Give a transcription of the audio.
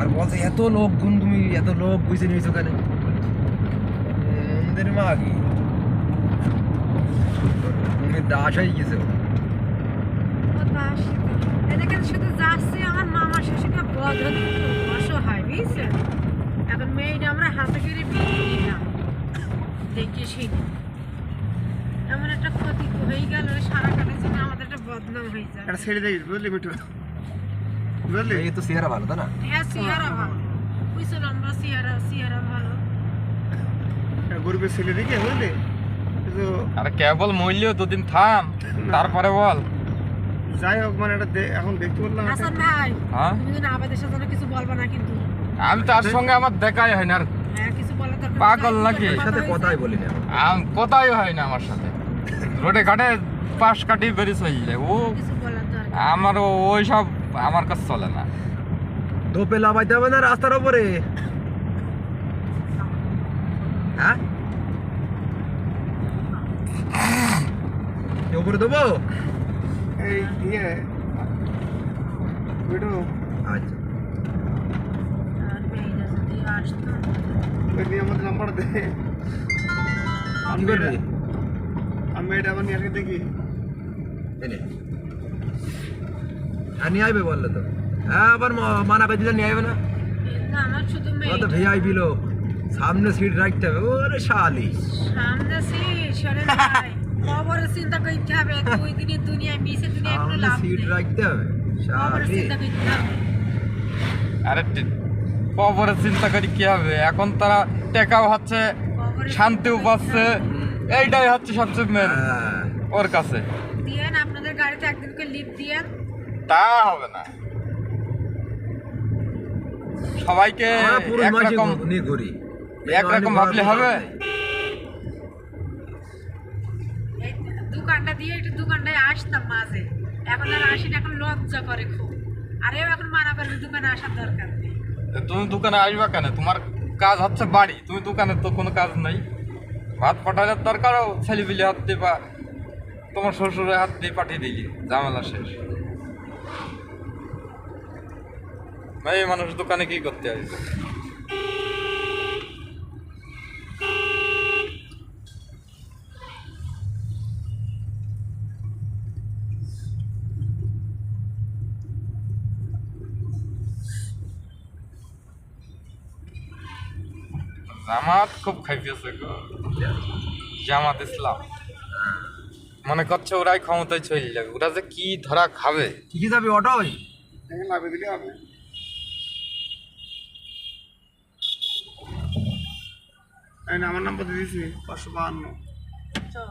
আর বলছে এত লোক গুণ তুমি এত লোক বুঝে নিয়েছো ওখানে আমাদের মা কি? তুমি দাস হয়ে গেছে। শুধু যাচ্ছে আমার মামা শ্বশুরটা বদ্ধ অসহায় বুঝছেন এখন মেয়েটা আমরা হাতে করে বিয়ে দিলাম দেখে শুনে এমন একটা ক্ষতি হয়ে গেল সারা কাটার জন্য আমাদের একটা বদনাম হয়ে যায়। ছেড়ে দেয় বুঝলি মিঠু? বুঝলি এই তো চেহারা ভালো তাই না? হ্যাঁ সিয়ারা ভালো। বুঝছেন আমরা সিয়ারা সিয়ারা ভালো। এটা গরিবের ছেলে দিকে বুঝলি কিন্তু আরে কেবল মূল্য দুদিন থাম তারপরে বল। যাই হোক মানে এটা দে- এখন দেখতে বললাম এটা- হাসান ভাই হ্যাঁ? তুমি কিন্তু আমাদের সাথে যেন কিছু বলবা না কিন্তু। আমি তার সঙ্গে আমার দেখাই হয় না আর হ্যাঁ। পাগল নাকি? এর সাথে কথাই বলি না। আম- কোথায় হয় না আমার সাথে। রোডে ঘাটে পাশ কাটি বেরিয়ে চলে যায়। ও কিছু বলার আমার ওই সব আমার কাছে চলে না। ধোপে লাভাইতে হবে না রাস্তার উপরে? হ্যাঁ? উপরে দেবো এই ইয়ে। আচ্ছা। আমাদের নাম্বার দে। আমি এটা আবার নিয়ে দেখি। আর নিয়ে আসবে বললে তো। হ্যাঁ আবার মানা করে দিলে নিয়ে আসবে না। ভিআইপি লোক। সামনে সিট রাখতে হবে। ওরে শালি। সামনে সিট সরে যায় চিন্তা করতে হবে। দুই দিনের দুনিয়ায় মিশে দুনিয়ায় কোনো লাভ সিট রাখতে হবে। খবরের চিন্তা করতে হবে। আরে চিন্তা করি কি হবে? এখন তারা টেকাও হচ্ছে শান্তিও পাচ্ছে। এইটাই হচ্ছে সবচেয়ে মেন হ্যাঁ। ওর কাছে। দিয়েন আপনাদের গাড়িতে একদিনকে লিভ দিয়েন। তা হবে না। সবাইকে একরকম একরকম ভাবলে হবে? দোকানটা দিয়ে একটু দোকানটায় আসতাম মাঝে। এখন আর আসি এখন লজ্জা করে খুব। আরেও এখন মানা করবে দোকানে আসার দরকার নেই। তুমি দোকানে আসবা কেন? তোমার কাজ হচ্ছে বাড়ি। তুমি দোকানে তো কোনো কাজ নেই। ভাত পাঠানোর দরকারও ছেলেপিলে হাত দিয়ে বা তোমার শ্বশুরের হাত দিয়ে পাঠিয়ে দিলি ঝামেলা শেষ। এই মানুষ দোকানে কি করতে আসবে জামাত খুব খাইতেছে গো। জামাত ইসলাম। মনে করছে ওরাই ক্ষমতায় চলে যাবে। ওরা যে কি ধরা খাবে? কি যাবে যাবি অটোই লাভে দিলে হবে। আমার নাম্বার দিয়েছি পাঁচশো বাহান্ন। আচ্ছা।